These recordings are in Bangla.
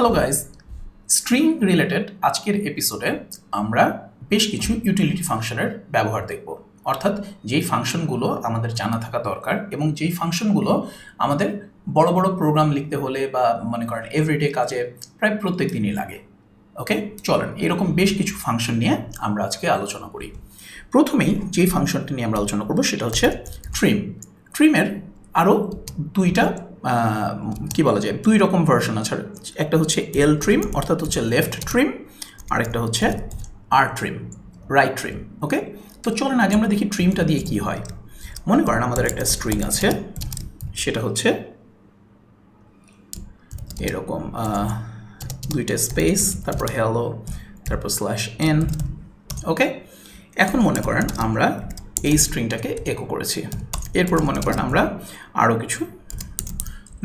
হ্যালো গাইজ স্ট্রিং রিলেটেড আজকের এপিসোডে আমরা বেশ কিছু ইউটিলিটি ফাংশনের ব্যবহার দেখব। অর্থাৎ যেই ফাংশনগুলো আমাদের জানা থাকা দরকার এবং যেই ফাংশনগুলো আমাদের বড় বড় প্রোগ্রাম লিখতে হলে বা মনে করেন এভরিডে কাজে প্রায় প্রত্যেক দিনই লাগে। ওকে চলেন, এরকম বেশ কিছু ফাংশন নিয়ে আমরা আজকে আলোচনা করি। প্রথমেই যেই ফাংশনটি নিয়ে আমরা আলোচনা করব সেটা হচ্ছে ট্রিম ট্রিমের আরও দুইটা কি বলা যায় দুই রকম ভার্সন আছে। একটা হচ্ছে এল ট্রিম অর্থাৎ হচ্ছে লেফট ট্রিম আর একটা হচ্ছে R trim right trim okay তো চলেন আগে আমরা দেখি ট্রিমটা দিয়ে কি হয়। মনে করেন আমাদের একটা স্ট্রিং আছে, সেটা হচ্ছে এরকম দুইটা স্পেস তারপর হ্যালো তারপর স্ল্যাশ এন ওকে এখন মনে করেন আমরা এই স্ট্রিংটাকে একো করেছি। এরপর মনে করেন আমরা আরও কিছু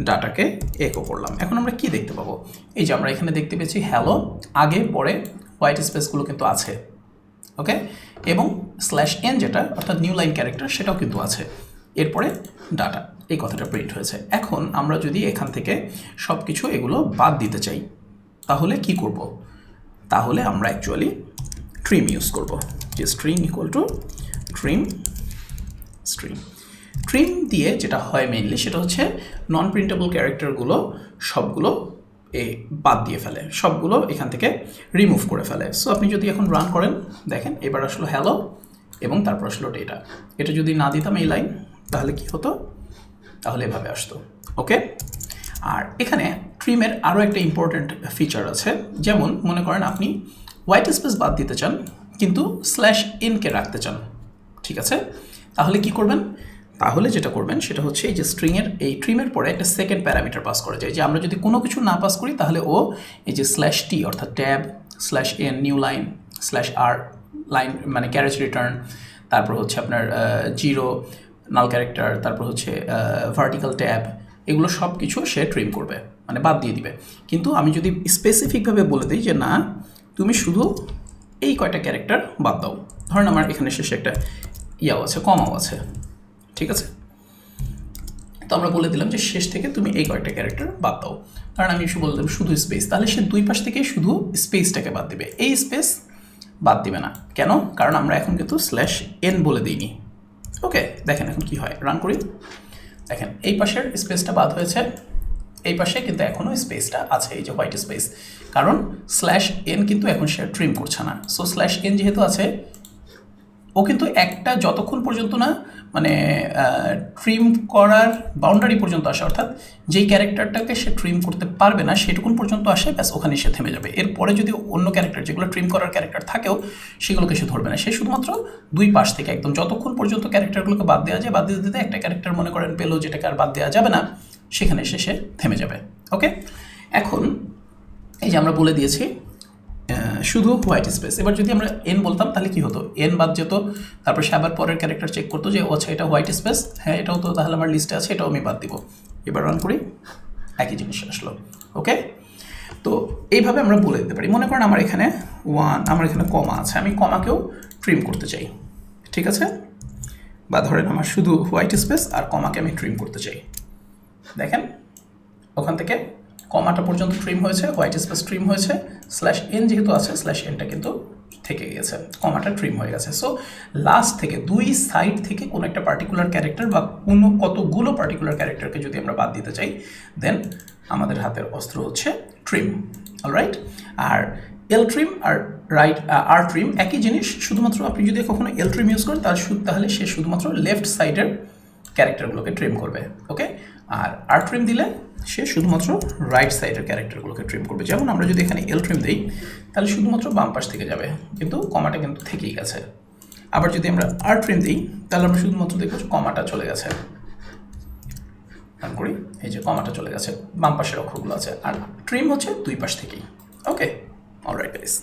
ডাটাকে একো করলাম। এখন আমরা কি দেখতে পাবো? এই যে আমরা এখানে দেখতে পেয়েছি হ্যালো আগে, পরে হোয়াইট স্পেসগুলো কিন্তু আছে ওকে এবং স্ল্যাশ এন যেটা, অর্থাৎ নিউ লাইন ক্যারেক্টার সেটাও কিন্তু আছে। এরপরে ডাটা এই কথাটা প্রিন্ট হয়েছে। এখন আমরা যদি এখান থেকে সব কিছু এগুলো বাদ দিতে চাই, তাহলে কি করব? তাহলে আমরা অ্যাকচুয়ালি ট্রিম ইউজ করব, যে string equal to trim stream trim দিয়ে যেটা হয় মেইনলি সেটা হচ্ছে নন প্রিন্টেবল ক্যারেক্টারগুলো সবগুলো এ বাদ দিয়ে ফেলে, সবগুলো এখান থেকে রিমুভ করে ফেলে। সো আপনি যদি এখন রান করেন, দেখেন এবার আসলো হ্যালো এবং তারপর আসলো ডেটা এটা যদি না দিতাম এই লাইন তাহলে কি হতো? তাহলে এভাবে আসতো ওকে আর এখানে ট্রিমের আরও একটা ইম্পর্ট্যান্ট ফিচার আছে, যেমন মনে করেন আপনি হোয়াইট স্পেস বাদ দিতে চান, কিন্তু স্ল্যাশ ইনকে রাখতে চান, ঠিক আছে? তাহলে কি করবেন? তাহলে যেটা করবেন সেটা হচ্ছে এই যে স্ট্রিংয়ের এই ট্রিমের পরে একটা সেকেন্ড প্যারামিটার পাস করা যায়। যে আমরা যদি কোনো কিছু না পাস করি, তাহলে ও এই যে স্ল্যাশ টি অর্থাৎ tab slash n new line slash r line মানে ক্যারেজ রিটার্ন তারপর হচ্ছে আপনার জিরো নাল ক্যারেক্টার তারপর হচ্ছে ভার্টিক্যাল ট্যাব এগুলো সব কিছু সে ট্রিম করবে মানে বাদ দিয়ে দিবে। কিন্তু আমি যদি স্পেসিফিকভাবে বলে দিই যে না, তুমি শুধু এই কয়টা ক্যারেক্টার বাদ দাও। ধরেন আমার এখানে শেষে একটা ইয়াও আছে কমাও আছে। ঠিক আছে? তো আমরা বলে দিলাম যে শেষ থেকে তুমি এই কয়েকটা ক্যারেক্টার বাদ দাও। কারণ আমি শুধু বলে দিলাম শুধু স্পেস তাহলে সে দুই পাশ থেকে শুধু স্পেসটাকে বাদ দিবে। এই স্পেস বাদ দিবে না। কেন? কারণ আমরা এখন কিন্তু স্ল্যাশ এন বলে দিইনি। ওকে দেখেন এখন কি হয়। রান করি। দেখেন, এই পাশের স্পেসটা বাদ হয়েছে। এই পাশে কিন্তু এখনও স্পেসটা আছে, এই যে হোয়াইট স্পেস কারণ স্ল্যাশ এন কিন্তু এখন সে ট্রিম করছে না। সো স্ল্যাশ এন যেহেতু আছে ও কিন্তু একটা যতক্ষণ পর্যন্ত না মানে ট্রিম করার বাউন্ডারি পর্যন্ত আসে, অর্থাৎ যেই ক্যারেক্টারটাকে সে ট্রিম করতে পারবে না, সেটুকুন পর্যন্ত আসে, ব্যাস ওখানে সে থেমে যাবে। এরপরে যদি অন্য ক্যারেক্টার, যেগুলো ট্রিম করার ক্যারেক্টার থাকেও, সেগুলোকে সে ধরবে না। সে শুধুমাত্র দুই পাশ থেকে একদম যতক্ষণ পর্যন্ত ক্যারেক্টারগুলোকে বাদ দেওয়া যায়, বাদ দিতে দিতে একটা ক্যারেক্টার মনে করেন পেল, যেটাকে আর বাদ দেওয়া যাবে না, সেখানে এসে সে থেমে যাবে। ওকে এখন, এই যে আমরা বলে দিয়েছি শুধু হোয়াইট স্পেস এবার যদি আমরা এন বলতাম, তাহলে কি হতো? এন বাদ যেত, তারপর সে আবার পরের ক্যারেক্টার চেক করতো যে আচ্ছা এটা হোয়াইট স্পেস হ্যাঁ এটাও তো তাহলে আমার লিস্টে আছে, এটাও আমি বাদ দিব। এবার রান করি, একই জিনিস আসলো। ওকে তো এইভাবে আমরা বলে দিতে পারি। মনে করেন আমার এখানে ওয়ান আমার এখানে কমা আছে। আমি কমাকেও ট্রিম করতে চাই। ঠিক আছে? বা ধরেন আমার শুধু হোয়াইট স্পেস আর কমাকে আমি ট্রিম করতে চাই। দেখেন? ওখান থেকে কমাটা পর্যন্ত ট্রিম হয়েছে হোয়াইট স্পেস ট্রিম হয়েছে স্ল্যাশ এন যেহেতু আছে স্ল্যাশ এনটা কিন্তু থেকে গিয়েছে কমাটা ট্রিম হয়ে গেছে। সো লাস্ট থেকে, দুই সাইড থেকে কোনো একটা পার্টিকুলার ক্যারেক্টার বা কোনো কতগুলো পার্টিকুলার ক্যারেক্টারকে যদি আমরা বাদ দিতে চাই দেন আমাদের হাতের অস্ত্র হচ্ছে ট্রিম অলরাইট আর এল ট্রিম আর রাইট আর ট্রিম একই জিনিস, শুধুমাত্র আপনি যদি কখনো এল ট্রিম ইউজ করেন, তার তাহলে সে শুধুমাত্র লেফট সাইডের ক্যারেক্টারগুলোকে ট্রিম করবে ওকে আর আর ট্রিম দিলে সে শুধুমাত্র রাইট সাইডের ক্যারেক্টারগুলোকে ট্রিম করবে। যেমন আমরা যদি এখানে এল ট্রিম দিই, তাহলে শুধুমাত্র বাম পাশ থেকে যাবে, কিন্তু কমাটা কিন্তু থেকেই গেছে। আবার যদি আমরা আর ট্রিম দিই, তাহলে আমরা শুধুমাত্র দেখব কমাটা চলে গেছে। করি, এই যে কমাটা চলে গেছে, বাম পাশের অক্ষরগুলো আছে। আর ট্রিম হচ্ছে দুই পাশ থেকেই। Okay alright guys